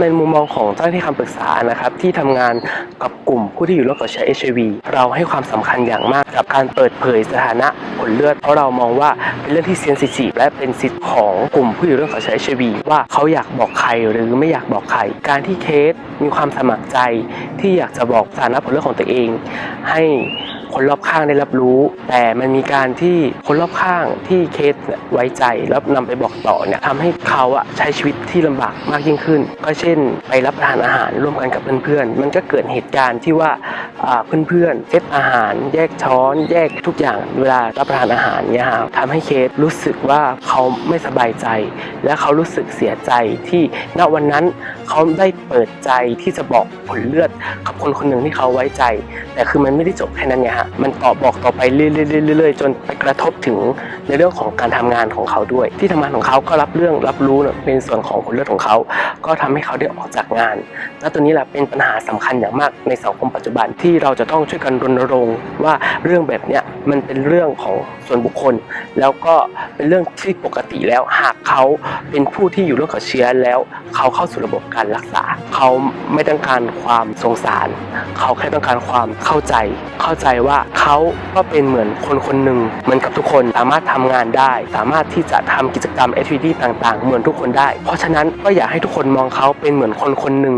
ในมุมมองของเจ้าหน้าที่คำปรึกษานะครับที่ทำงานกับกลุ่มผู้ที่อยู่ร่วมกับเชื้อ HIV เราให้ความสำคัญอย่างมากกับการเปิดเผยสถานะผลเลือด เพราะเรามองว่าเป็นเรื่องที่เซนซิทีฟและเป็นสิทธิ์ของกลุ่มผู้อยู่ร่วมกับเชื้อ HIV ว่าเขาอยากบอกใครหรือไม่อยากบอกใคร การที่เคสมีความสมัครใจที่อยากจะบอกสถานะผลเลือดของตัวเอง ให้ คนรอบข้างได้รับรู้ แต่มันมีการที่คนรอบข้างที่เคสไว้ใจแล้วนำไปบอกต่อเนี่ยทำให้เขาอะใช้ชีวิตที่ลำบากมากยิ่งขึ้น ก็เช่น ไปรับประทานอาหารร่วมกันกับเพื่อนๆ มันก็เกิดเหตุการณ์ที่ว่าอ่าเพื่อนๆเซตอาหาร แยกช้อน แยกทุกอย่างเวลารับประทานอาหารเนี่ยครับทำให้เคสรู้สึกว่าเขาไม่สบายใจ และเขารู้สึกเสียใจที่ณวันนั้นเขาได้เปิดใจที่จะบอกผลเลือดกับคนคนหนึ่งที่เขาไว้ใจ แต่คือมันไม่ได้จบแค่นั้นไงฮะมันต่อบอกต่อไปเรื่อยๆเรื่อยๆจนไปกระทบถึง ในเรื่องของการทำงานของเขาด้วย ที่ทำงานของเขาก็รับเรื่องรับรู้ในส่วนของผลเลือดของเขา ก็ทำให้เขาได้ออกจากงาน และตัวนี้แหละเป็นปัญหาสำคัญอย่างมากในสังคมปัจจุบันที่เราจะต้องช่วยกันรณรงค์ว่าเรื่องแบบเนี้ยมันเป็นเรื่องของส่วนบุคคล แล้วก็เป็นเรื่องที่ปกติแล้วหากเขาเป็นผู้ที่อยู่ร่วมกับเชื้อแล้ว เขาเข้าสู่ระบบการรักษา เขาไม่ต้องการความสงสาร เขาแค่ต้องการความเข้าใจ เข้าใจว่าเขาก็เป็นเหมือนคนคนหนึ่งเหมือนกับทุกคนสามารถทำงานได้ สามารถที่จะทำกิจกรรมแอคทิวิตี้ต่างๆ เหมือนทุกคนได้ เพราะฉะนั้นก็อยากให้ทุกคนมองเขาเป็นเหมือนคนคนหนึ่ง